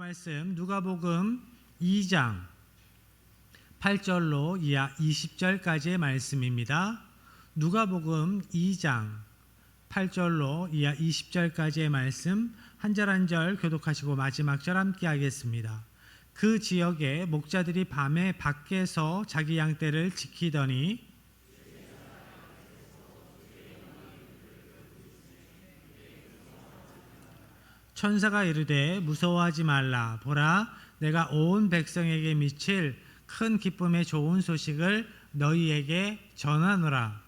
말씀 누가복음 2장 8절로 이하 20절까지의 말씀입니다. 누가복음 2장 8절로 이하 20절까지의 말씀 한 절 한 절 교독하시고 마지막 절 함께 하겠습니다. 그 지역에 목자들이 밤에 밖에서 자기 양떼를 지키더니 천사가 이르되 무서워하지 말라. 보라 내가 온 백성에게 미칠 큰 기쁨의 좋은 소식을 너희에게 전하노라.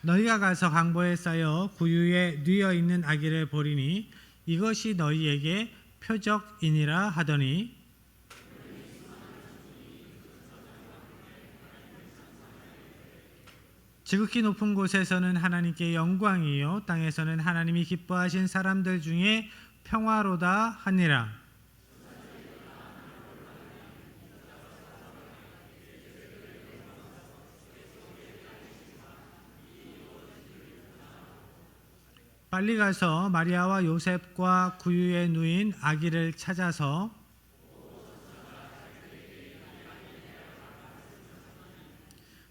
너희가 가서 강보에 쌓여 구유에 뉘어 있는 아기를 보리니 이것이 너희에게 표적이니라 하더니 지극히 높은 곳에서는 하나님께 영광이요 땅에서는 하나님이 기뻐하신 사람들 중에 평화로다 하니라. 빨리 가서 마리아와 요셉과 구유에 누인 아기를 찾아서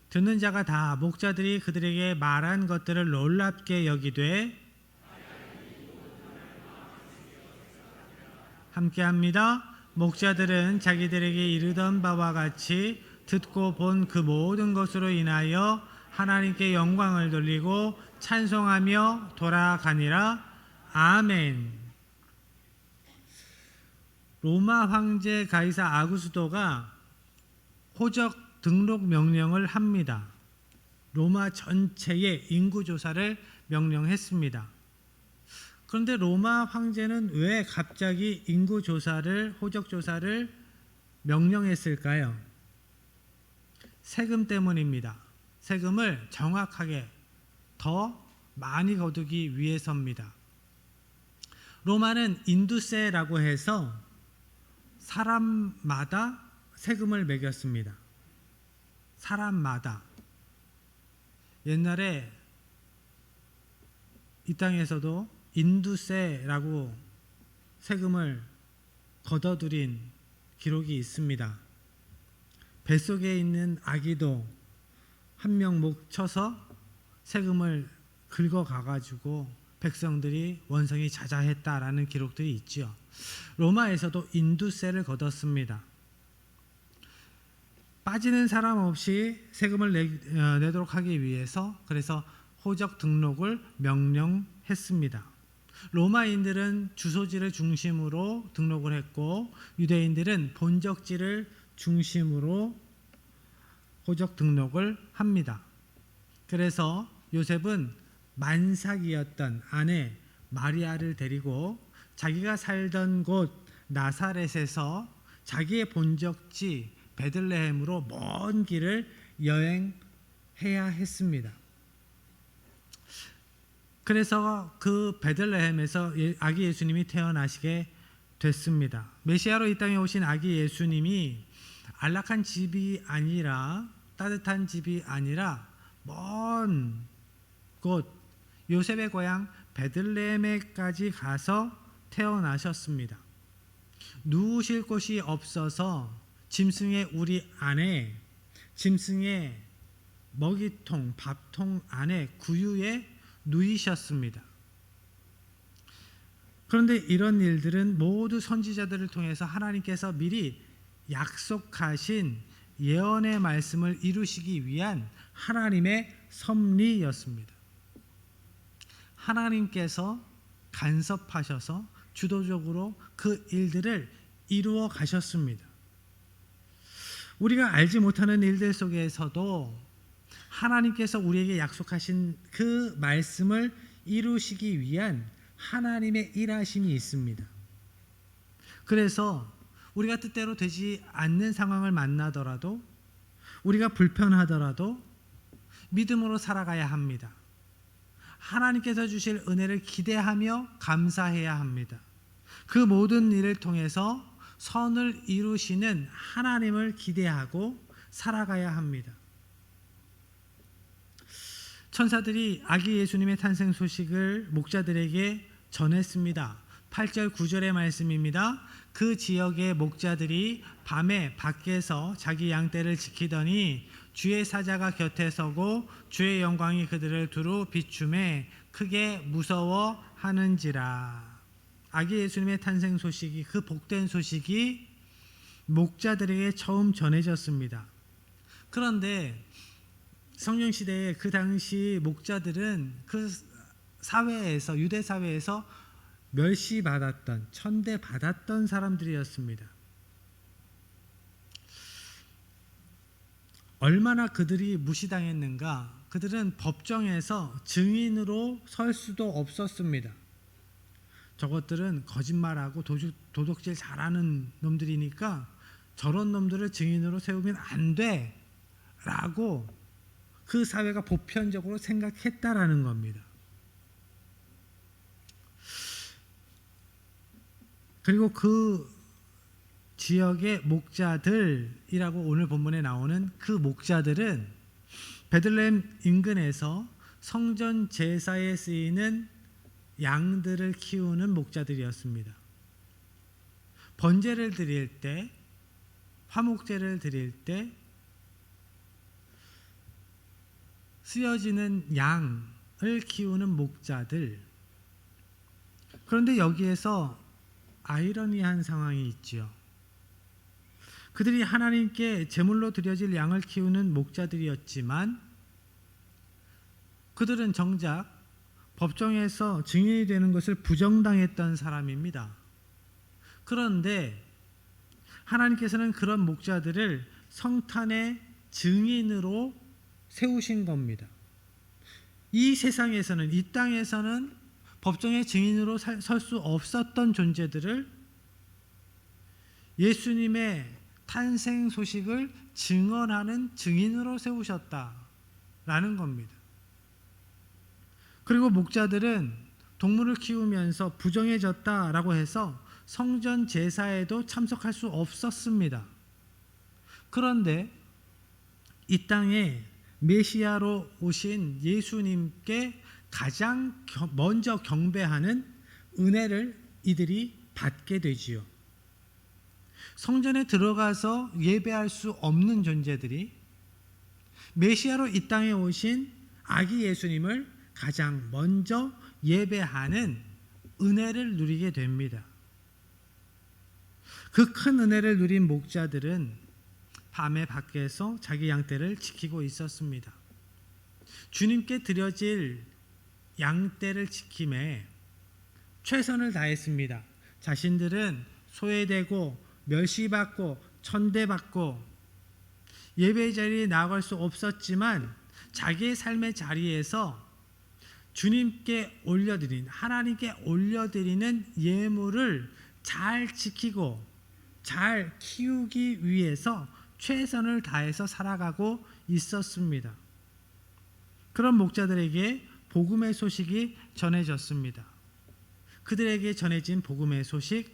듣는 자가 다 목자들이 그들에게 말한 것들을 놀랍게 여기되 함께합니다. 목자들은 자기들에게 이르던 바와 같이 듣고 본 그 모든 것으로 인하여 하나님께 영광을 돌리고 찬송하며 돌아가니라. 아멘. 로마 황제 가이사 아구스도가 호적 등록 명령을 합니다. 로마 전체의 인구 조사를 명령했습니다. 그런데 로마 황제는 왜 갑자기 인구 조사를 호적 조사를 명령했을까요? 세금 때문입니다. 세금을 정확하게 더 많이 거두기 위해서입니다. 로마는 인두세라고 해서 사람마다 세금을 매겼습니다. 사람마다 옛날에 이 땅에서도 인두세라고 세금을 걷어들인 기록이 있습니다. 뱃속에 있는 아기도 한 명 목 쳐서 세금을 긁어가 가지고 백성들이 원성이 자자했다라는 기록들이 있지요. 로마에서도 인두세를 걷었습니다. 빠지는 사람 없이 세금을 내, 어, 내도록 하기 위해서 그래서 호적 등록을 명령했습니다. 로마인들은 주소지를 중심으로 등록을 했고 유대인들은 본적지를 중심으로 호적 등록을 합니다. 그래서 요셉은 만삭이었던 아내 마리아를 데리고 자기가 살던 곳 나사렛에서 자기의 본적지 베들레헴으로 먼 길을 여행해야 했습니다. 그래서 그 베들레헴에서 예- 아기 예수님이 태어나시게 됐습니다. 메시아로 이 땅에 오신 아기 예수님이 안락한 집이 아니라 따뜻한 집이 아니라 먼 곳 요셉의 고향 베들레헴에까지 가서 태어나셨습니다. 누우실 곳이 없어서 짐승의 우리 안에 짐승의 먹이통 밥통 안에 구유에 누이셨습니다. 그런데 이런 일들은 모두 선지자들을 통해서 하나님께서 미리 약속하신 예언의 말씀을 이루시기 위한 하나님의 섭리였습니다. 하나님께서 간섭하셔서 주도적으로 그 일들을 이루어 가셨습니다. 우리가 알지 못하는 일들 속에서도 하나님께서 우리에게 약속하신 그 말씀을 이루시기 위한 하나님의 일하심이 있습니다. 그래서 우리가 뜻대로 되지 않는 상황을 만나더라도 우리가 불편하더라도 믿음으로 살아가야 합니다. 하나님께서 주실 은혜를 기대하며 감사해야 합니다. 그 모든 일을 통해서 선을 이루시는 하나님을 기대하고 살아가야 합니다. 천사들이 아기 예수님의 탄생 소식을 목자들에게 전했습니다. 8절 9절의 말씀입니다. 그 지역의 목자들이 밤에 밖에서 자기 양떼를 지키더니 주의 사자가 곁에 서고 주의 영광이 그들을 두루 비춤에 크게 무서워하는지라. 아기 예수님의 탄생 소식이 그 복된 소식이 목자들에게 처음 전해졌습니다. 그런데 성령 시대에 그 당시 목자들은 그 사회에서 유대 사회에서 멸시받았던 천대 받았던 사람들이었습니다. 얼마나 그들이 무시당했는가? 그들은 법정에서 증인으로 설 수도 없었습니다. 저것들은 거짓말하고 도둑, 도둑질 잘하는 놈들이니까 저런 놈들을 증인으로 세우면 안 돼. 라고 그 사회가 보편적으로 생각했다라는 겁니다. 그리고 그 지역의 목자들이라고 오늘 본문에 나오는 그 목자들은 베들레헴 인근에서 성전 제사에 쓰이는 양들을 키우는 목자들이었습니다. 번제를 드릴 때, 화목제를 드릴 때 쓰여지는 양을 키우는 목자들. 그런데 여기에서 아이러니한 상황이 있지요. 그들이 하나님께 제물로 드려질 양을 키우는 목자들이었지만 그들은 정작 법정에서 증인이 되는 것을 부정당했던 사람입니다. 그런데 하나님께서는 그런 목자들을 성탄의 증인으로 세우신 겁니다. 이 세상에서는 이 땅에서는 법정의 증인으로 설 수 없었던 존재들을 예수님의 탄생 소식을 증언하는 증인으로 세우셨다라는 겁니다. 그리고 목자들은 동물을 키우면서 부정해졌다라고 해서 성전 제사에도 참석할 수 없었습니다. 그런데 이 땅에 메시아로 오신 예수님께 가장 먼저 경배하는 은혜를 이들이 받게 되지요. 성전에 들어가서 예배할 수 없는 존재들이 메시아로 이 땅에 오신 아기 예수님을 가장 먼저 예배하는 은혜를 누리게 됩니다. 그 큰 은혜를 누린 목자들은 밤에 밖에서 자기 양떼를 지키고 있었습니다. 주님께 드려질 양떼를 지킴에 최선을 다했습니다. 자신들은 소외되고 멸시받고 천대받고 예배 자리에 나아갈 수 없었지만 자기의 삶의 자리에서 주님께 올려드린 하나님께 올려드리는 예물을 잘 지키고 잘 키우기 위해서 최선을 다해서 살아가고 있었습니다. 그런 목자들에게 복음의 소식이 전해졌습니다. 그들에게 전해진 복음의 소식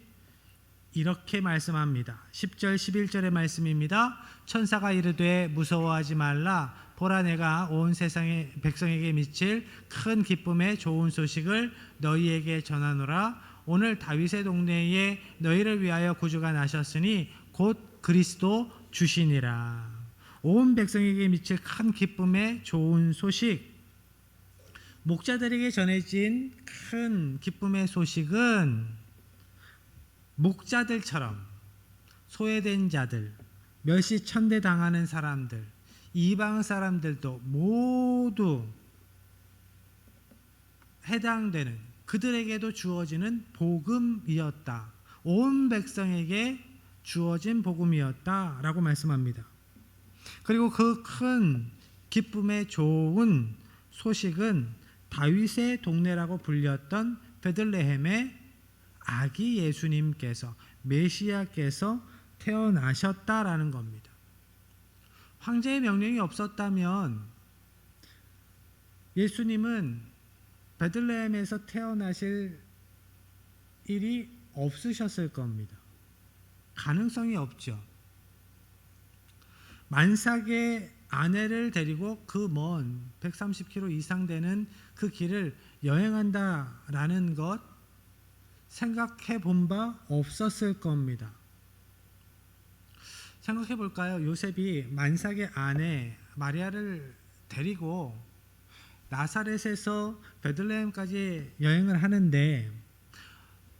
이렇게 말씀합니다. 10절 11절의 말씀입니다. 천사가 이르되 무서워하지 말라 보라 내가 온 세상의 백성에게 미칠 큰 기쁨의 좋은 소식을 너희에게 전하노라. 오늘 다윗의 동네에 너희를 위하여 구주가 나셨으니 곧 그리스도 주시니라. 온 백성에게 미칠 큰 기쁨의 좋은 소식. 목자들에게 전해진 큰 기쁨의 소식은 목자들처럼 소외된 자들, 멸시 천대 당하는 사람들, 이방 사람들도 모두 해당되는 그들에게도 주어지는 복음이었다. 온 백성에게 주어진 복음이었다 라고 말씀합니다. 그리고 그 큰 기쁨의 좋은 소식은 다윗의 동네라고 불렸던 베들레헴의 아기 예수님께서 메시아께서 태어나셨다라는 겁니다. 황제의 명령이 없었다면 예수님은 베들레헴에서 태어나실 일이 없으셨을 겁니다. 가능성이 없죠. 만삭의 아내를 데리고 그 먼 130km 이상 되는 그 길을 여행한다라는 것 생각해 본 바 없었을 겁니다. 생각해 볼까요? 요셉이 만삭의 아내 마리아를 데리고 나사렛에서 베들레헴까지 여행을 하는데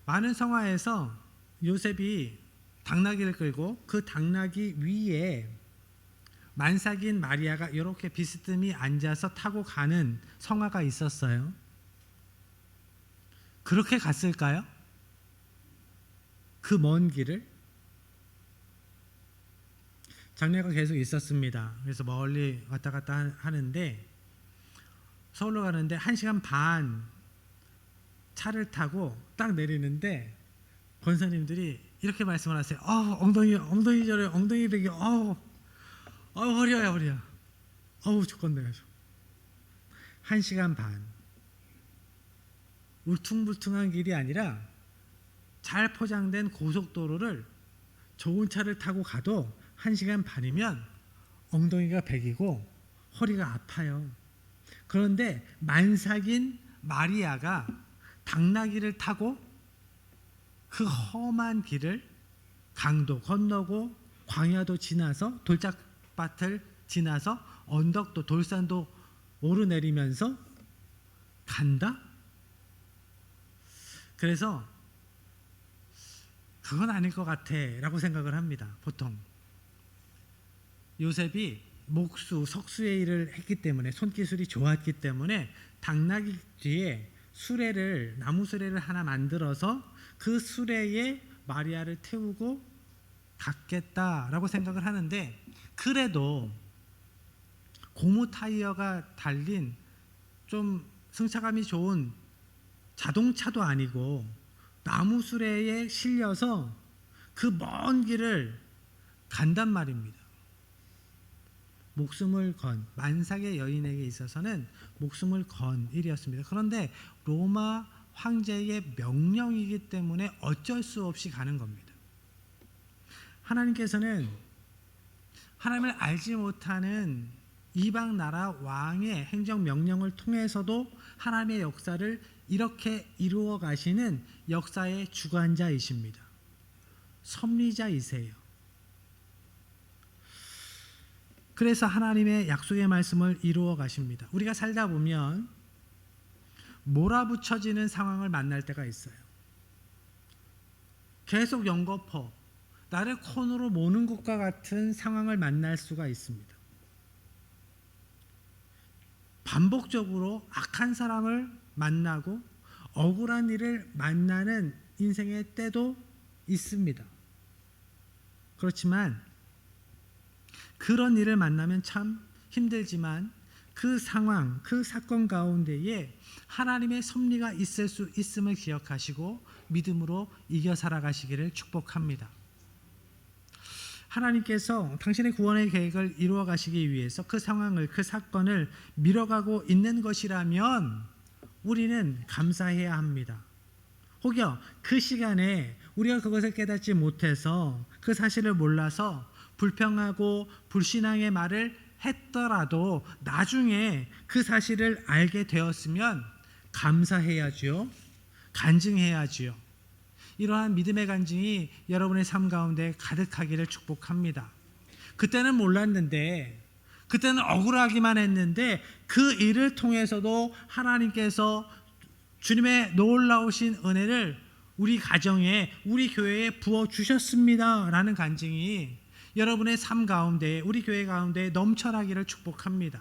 많은 성화에서 요셉이 당나귀를 끌고 그 당나귀 위에 만삭인 마리아가 이렇게 비스듬히 앉아서 타고 가는 성화가 있었어요. 그렇게 갔을까요? 그 먼 길을 장례가 계속 있었습니다. 그래서 멀리 왔다 갔다 하- 하는데 서울로 가는데 한 시간 반 차를 타고 딱 내리는데 권사님들이 이렇게 말씀을 하세요. 어, 엉덩이 엉덩이 저래 엉덩이 베기 어우 어 허리야 허리야 어우 죽겠네 한 시간 반 울퉁불퉁한 길이 아니라 잘 포장된 고속도로를 좋은 차를 타고 가도 한 시간 반이면 엉덩이가 베기고 허리가 아파요. 그런데 만삭인 마리아가 당나귀를 타고 그 험한 길을 강도 건너고 광야도 지나서 돌짝밭을 지나서 언덕도 돌산도 오르내리면서 간다? 그래서 그건 아닐 것 같아 라고 생각을 합니다. 보통 요셉이 목수 석수의 일을 했기 때문에 손기술이 좋았기 때문에 당나귀 뒤에 수레를 나무 수레를 하나 만들어서 그 수레에 마리아를 태우고 갔겠다라고 생각을 하는데 그래도 고무 타이어가 달린 좀 승차감이 좋은 자동차도 아니고 나무 수레에 실려서 그 먼 길을 간단 말입니다. 목숨을 건 만삭의 여인에게 있어서는 목숨을 건 일이었습니다. 그런데 로마 황제의 명령이기 때문에 어쩔 수 없이 가는 겁니다. 하나님께서는 하나님을 알지 못하는 이방 나라 왕의 행정 명령을 통해서도 하나님의 역사를 이렇게 이루어 가시는 역사의 주관자이십니다. 섭리자이세요. 그래서 하나님의 약속의 말씀을 이루어 가십니다. 우리가 살다 보면 몰아붙여지는 상황을 만날 때가 있어요. 계속 연거퍼 나를 코너로 모는 것과 같은 상황을 만날 수가 있습니다. 반복적으로 악한 사람을 만나고 억울한 일을 만나는 인생의 때도 있습니다. 그렇지만 그런 일을 만나면 참 힘들지만 그 상황, 그 사건 가운데에 하나님의 섭리가 있을 수 있음을 기억하시고 믿음으로 이겨 살아가시기를 축복합니다. 하나님께서 당신의 구원의 계획을 이루어 가시기 위해서 그 상황을, 그 사건을 밀어가고 있는 것이라면 우리는 감사해야 합니다. 혹여 그 시간에 우리가 그것을 깨닫지 못해서 그 사실을 몰라서 불평하고 불신앙의 말을 했더라도 나중에 그 사실을 알게 되었으면 감사해야지요. 간증해야지요. 이러한 믿음의 간증이 여러분의 삶 가운데 가득하기를 축복합니다. 그때는 몰랐는데 그때는 억울하기만 했는데 그 일을 통해서도 하나님께서 주님의 놀라우신 은혜를 우리 가정에 우리 교회에 부어 주셨습니다라는 간증이 여러분의 삶 가운데 우리 교회 가운데 넘쳐나기를 축복합니다.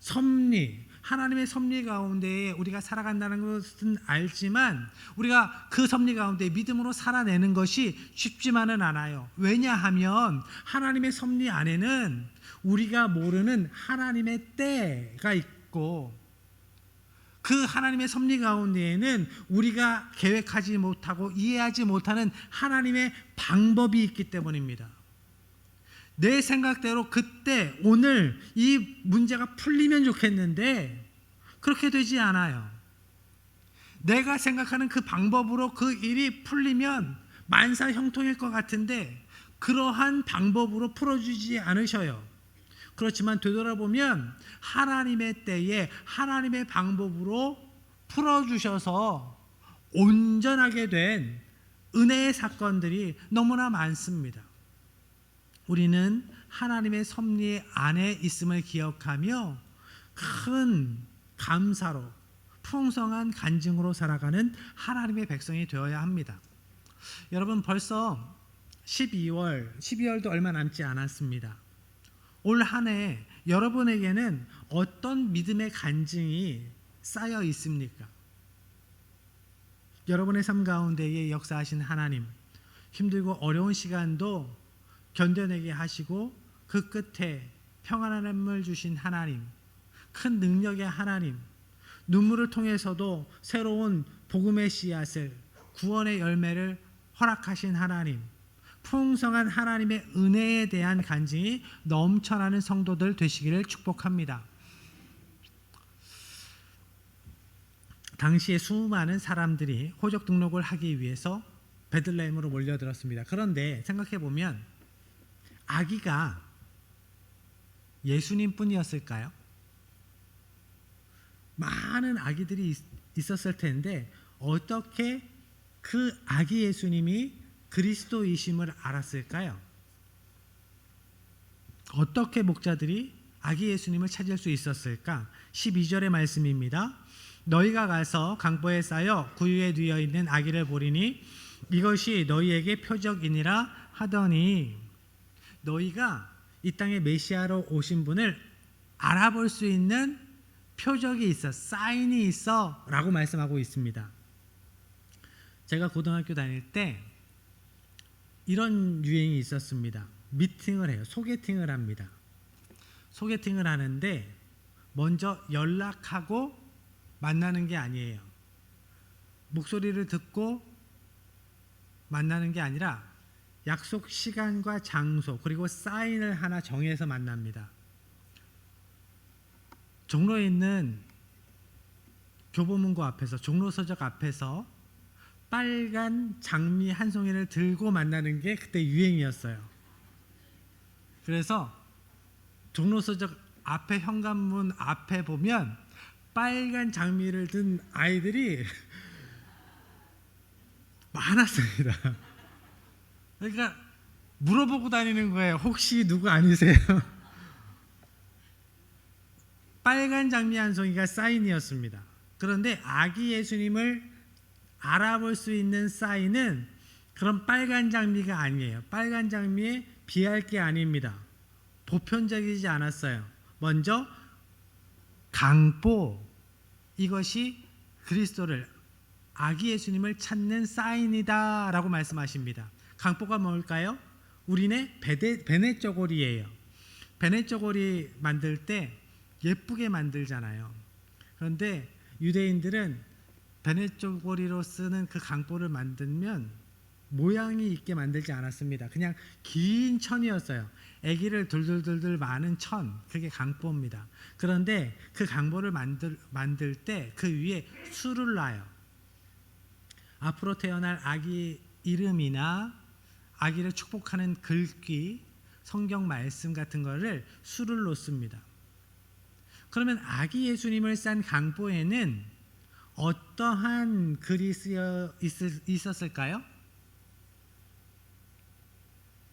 섭리 하나님의 섭리 가운데 우리가 살아간다는 것은 알지만 우리가 그 섭리 가운데 믿음으로 살아내는 것이 쉽지만은 않아요. 왜냐하면 하나님의 섭리 안에는 우리가 모르는 하나님의 때가 있고 그 하나님의 섭리 가운데에는 우리가 계획하지 못하고 이해하지 못하는 하나님의 방법이 있기 때문입니다. 내 생각대로 그때 오늘 이 문제가 풀리면 좋겠는데 그렇게 되지 않아요. 내가 생각하는 그 방법으로 그 일이 풀리면 만사 형통일 것 같은데 그러한 방법으로 풀어주지 않으셔요. 그렇지만 되돌아보면 하나님의 때에 하나님의 방법으로 풀어주셔서 온전하게 된 은혜의 사건들이 너무나 많습니다. 우리는 하나님의 섭리 안에 있음을 기억하며 큰 감사로 풍성한 간증으로 살아가는 하나님의 백성이 되어야 합니다. 여러분 벌써 12월, 12월도 얼마 남지 않았습니다. 올 한 해 여러분에게는 어떤 믿음의 간증이 쌓여 있습니까? 여러분의 삶 가운데에 역사하신 하나님, 힘들고 어려운 시간도 견뎌내게 하시고 그 끝에 평안함을 주신 하나님, 큰 능력의 하나님, 눈물을 통해서도 새로운 복음의 씨앗을 구원의 열매를 허락하신 하나님, 풍성한 하나님의 은혜에 대한 간증이 넘쳐나는 성도들 되시기를 축복합니다. 당시에 수많은 사람들이 호적 등록을 하기 위해서 베들레헴으로 몰려들었습니다. 그런데 생각해 보면 아기가 예수님뿐이었을까요? 많은 아기들이 있- 있었을 텐데 어떻게 그 아기 예수님이 그리스도이심을 알았을까요? 어떻게 목자들이 아기 예수님을 찾을 수 있었을까? 12절의 말씀입니다. 너희가 가서 강보에 쌓여 구유에 누워 있는 아기를 보리니 이것이 너희에게 표적이니라 하더니 너희가 이 땅에 메시아로 오신 분을 알아볼 수 있는 표적이 있어, 사인이 있어 라고 말씀하고 있습니다. 제가 고등학교 다닐 때 이런 유행이 있었습니다. 미팅을 해요. 소개팅을 합니다. 소개팅을 하는데 먼저 연락하고 만나는 게 아니에요. 목소리를 듣고 만나는 게 아니라 약속 시간과 장소 그리고 사인을 하나 정해서 만납니다. 종로에 있는 교보문고 앞에서 종로 서적 앞에서 빨간 장미 한 송이를 들고 만나는 게 그때 유행이었어요. 그래서 종로 서적 앞에 현관문 앞에 보면 빨간 장미를 든 아이들이 많았습니다. 그러니까 물어보고 다니는 거예요. 혹시 누구 아니세요? 빨간 장미 한 송이가 사인이었습니다. 그런데 아기 예수님을 알아볼 수 있는 사인은 그런 빨간 장미가 아니에요. 빨간 장미에 비할 게 아닙니다. 보편적이지 않았어요. 먼저 강보 이것이 그리스도를 아기 예수님을 찾는 사인이다라고 말씀하십니다. 강보가 뭘까요? 우리네 베데, 베네 쪼고리예요. 베네 쪼고리 만들 때 예쁘게 만들잖아요. 그런데 유대인들은 베네 쪼고리로 쓰는 그 강보를 만들면 모양이 있게 만들지 않았습니다. 그냥 긴 천이었어요. 아기를 둘둘둘둘 많은 천, 그게 강보입니다. 그런데 그 강보를 만들 만들 때 그 위에 수를 놔요. 앞으로 태어날 아기 이름이나 아기를 축복하는 글귀, 성경 말씀 같은 거를 수를 놓습니다. 그러면 아기 예수님을 싼 강보에는 어떠한 쓰여 있었을까요?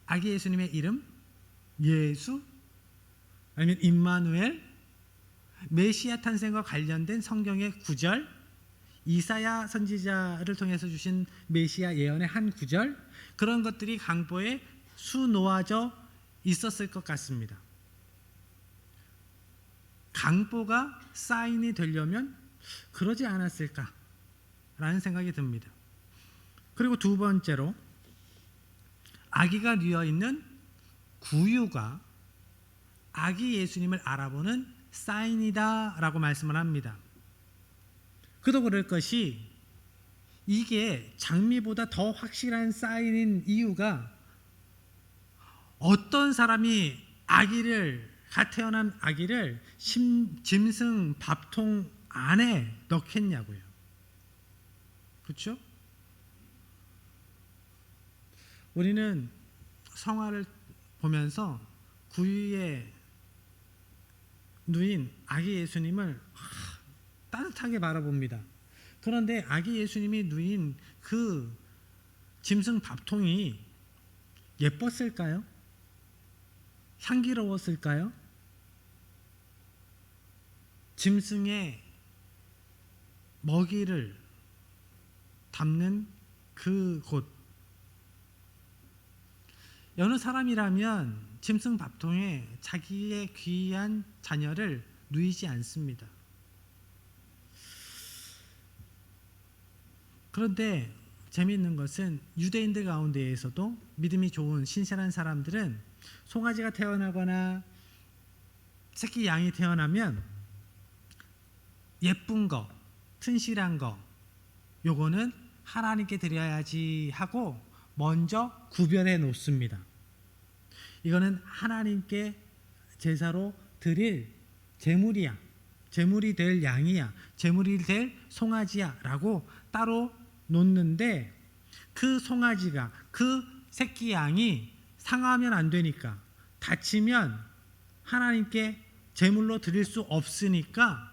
아기 예수님의 이름? 예수? 아니면 임마누엘? 메시아 탄생과 관련된 성경의 구절? 이사야 선지자를 통해서 주신 메시아 예언의 한 구절? 그런 것들이 강보에 수놓아져 있었을 것 같습니다. 강보가 사인이 되려면 그러지 않았을까라는 생각이 듭니다. 그리고 두 번째로 아기가 누워 있는 구유가 아기 예수님을 알아보는 사인이다라고 말씀을 합니다. 그도 그럴 것이 이게 장미보다 더 확실한 사인인 이유가 어떤 사람이 아기를 갓 태어난 아기를 심, 짐승 밥통 안에 넣겠냐고요. 그렇죠? 우리는 성화를 보면서 구유에 누인 아기 예수님을 하, 따뜻하게 바라봅니다. 그런데 아기 예수님이 누인 그 짐승 밥통이 예뻤을까요? 향기로웠을까요? 짐승의 먹이를 담는 그곳 여느 사람이라면 짐승 밥통에 자기의 귀한 자녀를 누이지 않습니다. 그런데 재미있는 것은 유대인들 가운데에서도 믿음이 좋은 신실한 사람들은 송아지가 태어나거나 새끼 양이 태어나면 예쁜 거, 튼실한 거, 요거는 하나님께 드려야지 하고 먼저 구별해 놓습니다. 이거는 하나님께 제사로 드릴 제물이야. 제물이 될 양이야. 제물이 될 송아지야라고 따로 놓는데 그 송아지가 그 새끼 양이 상하면 안 되니까 다치면 하나님께 제물로 드릴 수 없으니까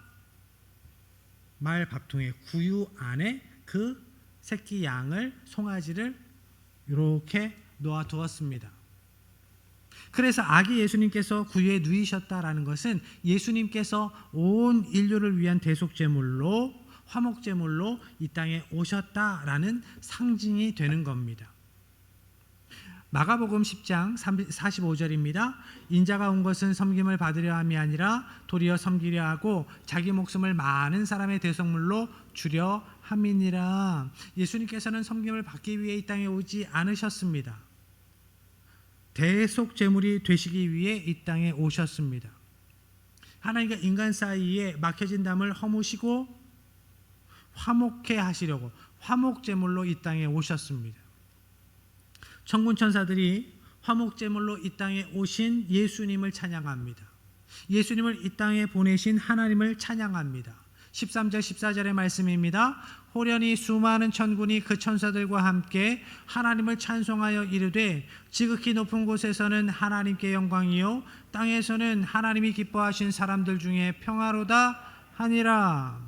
말 밥통의 구유 안에 그 새끼 양을 송아지를 이렇게 놓아 두었습니다. 그래서 아기 예수님께서 구유에 누이셨다라는 것은 예수님께서 온 인류를 위한 대속 제물로 화목 제물로 이 땅에 오셨다라는 상징이 되는 겁니다. 마가복음 10장 45절입니다. 인자가 온 것은 섬김을 받으려 함이 아니라 도리어 섬기려 하고 자기 목숨을 많은 사람의 대속물로 주려 함이니라. 예수님께서는 섬김을 받기 위해 이 땅에 오지 않으셨습니다. 대속 제물이 되시기 위해 이 땅에 오셨습니다. 하나님과 인간 사이에 막혀진 담을 허무시고 화목해 하시려고 화목 제물로 이 땅에 오셨습니다. 천군 천사들이 화목 제물로 이 땅에 오신 예수님을 찬양합니다. 예수님을 이 땅에 보내신 하나님을 찬양합니다. 13절 14절의 말씀입니다. 호련히 수많은 천군이 그 천사들과 함께 하나님을 찬송하여 이르되 지극히 높은 곳에서는 하나님께 영광이요 땅에서는 하나님이 기뻐하신 사람들 중에 평화로다 하니라.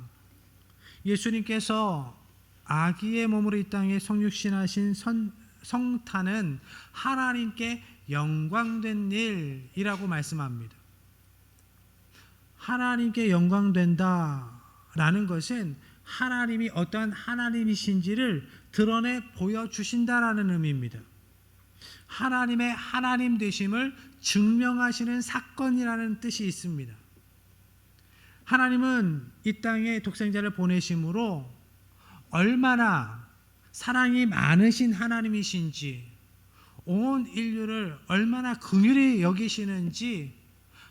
예수님께서 아기의 몸으로 이 땅에 성육신하신 선, 성탄은 하나님께 영광된 일이라고 말씀합니다. 하나님께 영광된다라는 것은 하나님이 어떠한 하나님이신지를 드러내 보여주신다라는 의미입니다. 하나님의 하나님 되심을 증명하시는 사건이라는 뜻이 있습니다. 하나님은 이 땅에 독생자를 보내심으로 얼마나 사랑이 많으신 하나님이신지 온 인류를 얼마나 긍휼히 여기시는지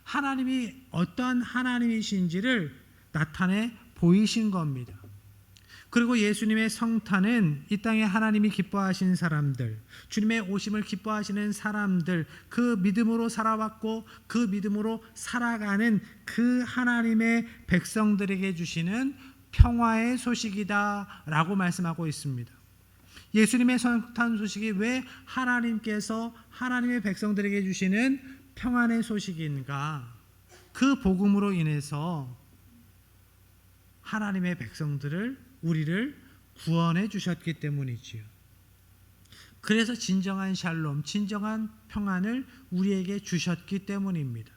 하나님이 어떠한 하나님이신지를 나타내 보이신 겁니다. 그리고 예수님의 성탄은 이 땅에 하나님이 기뻐하신 사람들, 주님의 오심을 기뻐하시는 사람들, 그 믿음으로 살아왔고 그 믿음으로 살아가는 그 하나님의 백성들에게 주시는 평화의 소식이다라고 말씀하고 있습니다. 예수님의 성탄 소식이 왜 하나님께서 하나님의 백성들에게 주시는 평안의 소식인가? 그 복음으로 인해서 하나님의 백성들을 우리를 구원해 주셨기 때문이지요. 그래서 진정한 샬롬, 진정한 평안을 우리에게 주셨기 때문입니다.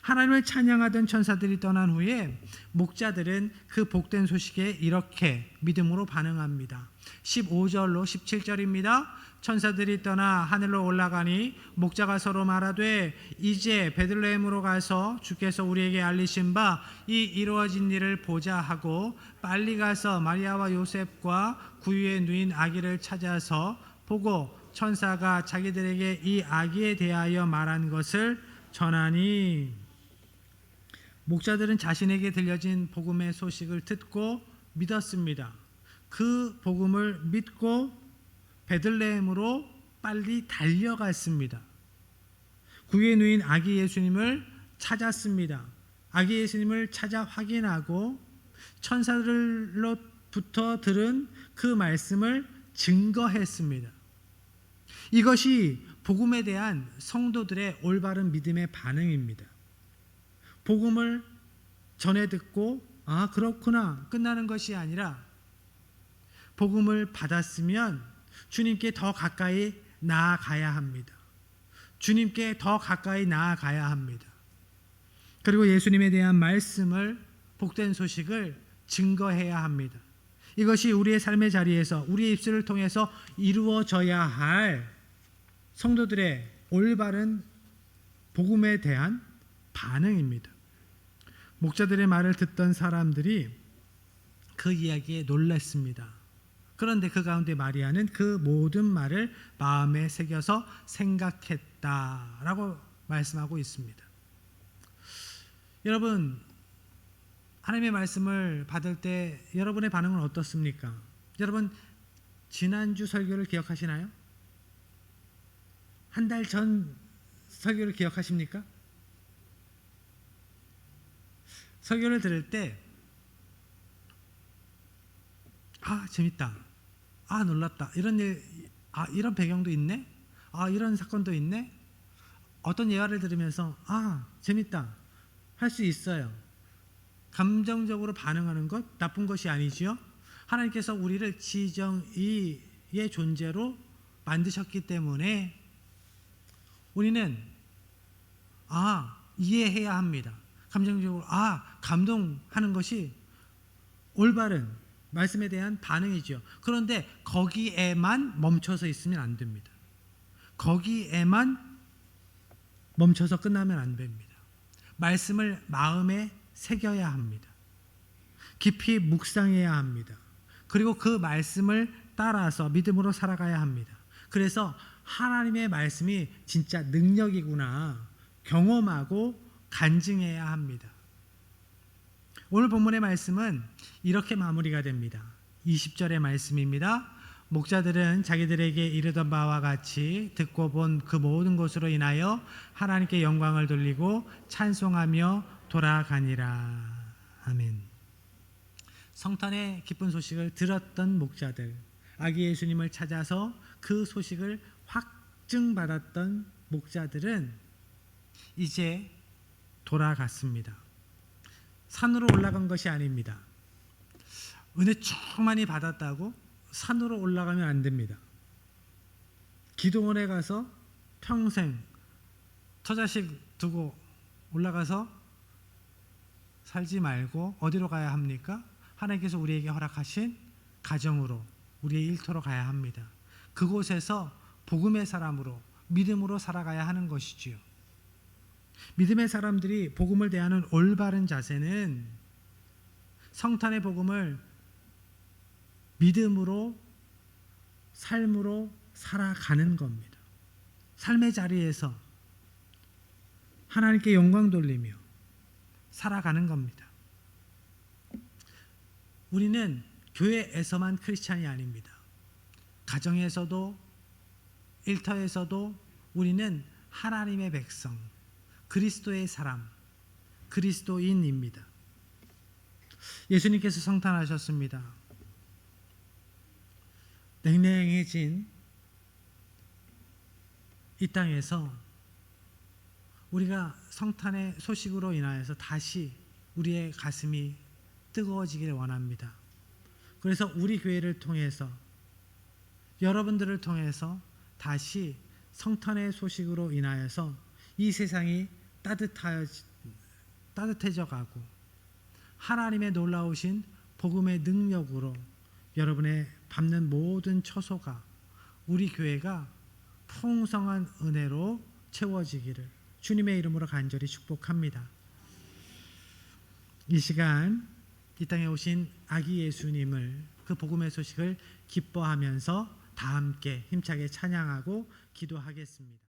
하나님을 찬양하던 천사들이 떠난 후에 목자들은 그 복된 소식에 이렇게 믿음으로 반응합니다. 15절로 17절입니다. 천사들이 떠나 하늘로 올라가니 목자가 서로 말하되 이제 베들레헴으로 가서 주께서 우리에게 알리신 바 이 이루어진 일을 보자 하고 빨리 가서 마리아와 요셉과 구유에 누인 아기를 찾아서 보고 천사가 자기들에게 이 아기에 대하여 말한 것을 전하니 목자들은 자신에게 들려진 복음의 소식을 듣고 믿었습니다. 그 복음을 믿고 베들레헴으로 빨리 달려갔습니다. 구유에 누인 아기 예수님을 찾았습니다. 아기 예수님을 찾아 확인하고 천사들로부터 들은 그 말씀을 증거했습니다. 이것이 복음에 대한 성도들의 올바른 믿음의 반응입니다. 복음을 전해 듣고 아 그렇구나 끝나는 것이 아니라 복음을 받았으면 주님께 더 가까이 나아가야 합니다. 주님께 더 가까이 나아가야 합니다. 그리고 예수님에 대한 말씀을 복된 소식을 증거해야 합니다. 이것이 우리의 삶의 자리에서 우리의 입술을 통해서 이루어져야 할 성도들의 올바른 복음에 대한 반응입니다. 목자들의 말을 듣던 사람들이 그 이야기에 놀랐습니다. 그런데 그 가운데 마리아는 그 모든 말을 마음에 새겨서 생각했다라고 말씀하고 있습니다. 여러분 하나님의 말씀을 받을 때 여러분의 반응은 어떻습니까? 여러분 지난주 설교를 기억하시나요? 한 달 전 설교를 기억하십니까? 설교를 들을 때 아, 재밌다. 아, 놀랐다. 이런 일, 아, 이런 배경도 있네. 아, 이런 사건도 있네. 어떤 예화를 들으면서 아, 재밌다. 할 수 있어요. 감정적으로 반응하는 것 나쁜 것이 아니지요. 하나님께서 우리를 지정의의 존재로 만드셨기 때문에 우리는 아 이해해야 합니다. 감정적으로 아 감동하는 것이 올바른 말씀에 대한 반응이죠. 그런데 거기에만 멈춰서 있으면 안 됩니다. 거기에만 멈춰서 끝나면 안 됩니다. 말씀을 마음에 새겨야 합니다. 깊이 묵상해야 합니다. 그리고 그 말씀을 따라서 믿음으로 살아가야 합니다. 그래서 하나님의 말씀이 진짜 능력이구나 경험하고 간증해야 합니다. 오늘 본문의 말씀은 이렇게 마무리가 됩니다. 20절의 말씀입니다. 목자들은 자기들에게 이르던 바와 같이 듣고 본 그 모든 것으로 인하여 하나님께 영광을 돌리고 찬송하며 돌아가니라. 아멘. 성탄의 기쁜 소식을 들었던 목자들, 아기 예수님을 찾아서 그 소식을 확증받았던 목자들은 이제 돌아갔습니다. 산으로 올라간 것이 아닙니다. 은혜 충만히 받았다고 산으로 올라가면 안 됩니다. 기도원에 가서 평생 처자식 두고 올라가서 살지 말고 어디로 가야 합니까? 하나님께서 우리에게 허락하신 가정으로 우리의 일터로 가야 합니다. 그곳에서 복음의 사람으로 믿음으로 살아가야 하는 것이지요. 믿음의 사람들이 복음을 대하는 올바른 자세는 성탄의 복음을 믿음으로 삶으로 살아가는 겁니다. 삶의 자리에서 하나님께 영광 돌리며 살아가는 겁니다. 우리는 교회에서만 크리스찬이 아닙니다. 가정에서도 일터에서도 우리는 하나님의 백성, 그리스도의 사람, 그리스도인입니다. 예수님께서 성탄하셨습니다. 냉랭해진 이 땅에서 우리가 성탄의 소식으로 인하여서 다시 우리의 가슴이 뜨거워지기를 원합니다. 그래서 우리 교회를 통해서 여러분들을 통해서 다시 성탄의 소식으로 인하여서 이 세상이 따뜻하여 따뜻해져 가고 하나님의 놀라우신 복음의 능력으로 여러분의 밟는 모든 처소가 우리 교회가 풍성한 은혜로 채워지기를 주님의 이름으로 간절히 축복합니다. 이 시간 이 땅에 오신 아기 예수님을 그 복음의 소식을 기뻐하면서 다 함께 힘차게 찬양하고 기도하겠습니다.